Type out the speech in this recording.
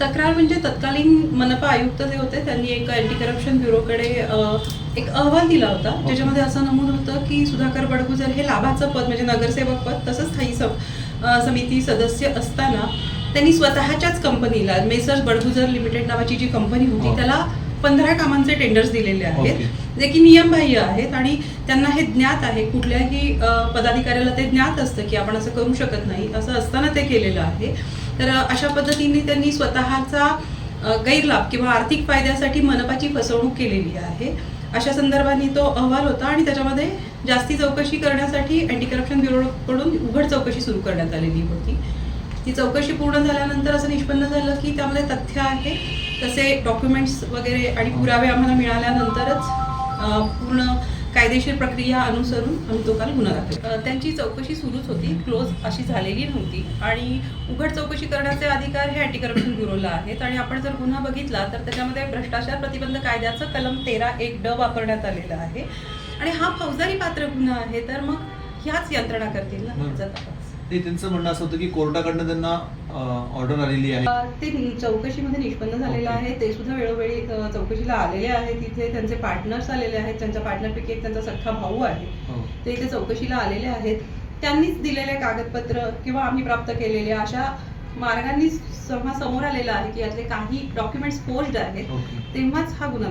तक्रार म्हणजे तत्कालीन मनपा आयुक्त जे होते. त्यांनी एक अँटी करप्शन ब्युरोकडे एक अहवाल दिला होता. ज्याच्यामध्ये असं नमूद होतं की सुधाकर बडगुजर हे लाभाचं पद म्हणजे नगरसेवक पद तसंच स्थायी समिती सदस्य असताना त्यांनी स्वतःच्याच कंपनीला मेसर्स बडगुजर लिमिटेड नावाची जी कंपनी. होती त्याला पंधरा कामांचे टेंडर्स दिलेले. आहेत. जे की नियमबाह्य आहेत आणि त्यांना हे ज्ञात आहे. कुठल्याही पदाधिकाऱ्याला ते ज्ञात असतं की आपण असं करू शकत नाही. असं असताना ते केलेलं आहे. तर अशा पद्धतीने त्यांनी स्वतःचा गैरलाभ किंवा आर्थिक फायद्यासाठी मनपाची फसवणूक केलेली आहे. अशा संदर्भाने तो अहवाल होता आणि त्याच्यामध्ये जास्ती चौकशी करण्यासाठी अँटी करप्शन ब्युरोकडून उघड चौकशी सुरू करण्यात आलेली होती. ती चौकशी पूर्ण झाल्यानंतर असं निष्पन्न झालं की त्यामध्ये तथ्य आहे. तसे डॉक्युमेंट्स वगैरे आणि पुरावे आम्हाला मिळाल्यानंतरच पूर्ण कायदेशीर प्रक्रिया अनुसरून आम्ही तो काल गुन्हा दाखल त्यांची चौकशी सुरूच होती क्लोज अशी झालेली नव्हती. आणि उघड चौकशी करण्याचे अधिकार हे अँटी करप्शन ब्युरोला आहेत. आणि आपण जर गुन्हा बघितला तर त्याच्यामध्ये भ्रष्टाचार प्रतिबंध कायद्याचं कलम तेरा एक ड वापरण्यात आलेलं आहे. आणि हा फौजदारी पात्र गुन्हा आहे तर मग ह्याच यंत्रणा करतील ना. ह्याचा तपास. ते त्यांचं म्हणणं असं होतं की कोर्टाकडनं त्यांना ऑर्डर आलेली आहे. ते चौकशीमध्ये निष्पन्न झालेलं. आहे. ते सुद्धा वेळोवेळी चौकशीला आलेले आहेत. तिथे त्यांचे पार्टनर्स आलेले आहेत. त्यांच्या पार्टनरपैकी एक त्यांचा सख्खा भाऊ आहे. हो. ते इथे चौकशीला आलेले आहेत. त्यांनीच दिलेले कागदपत्र किंवा आम्ही प्राप्त केलेले अशा मार्गांनी सम- समोर आलेलं आहे की यातले काही डॉक्युमेंट्स फोर्स्ड आहेत. तेव्हाच हा गुन्हा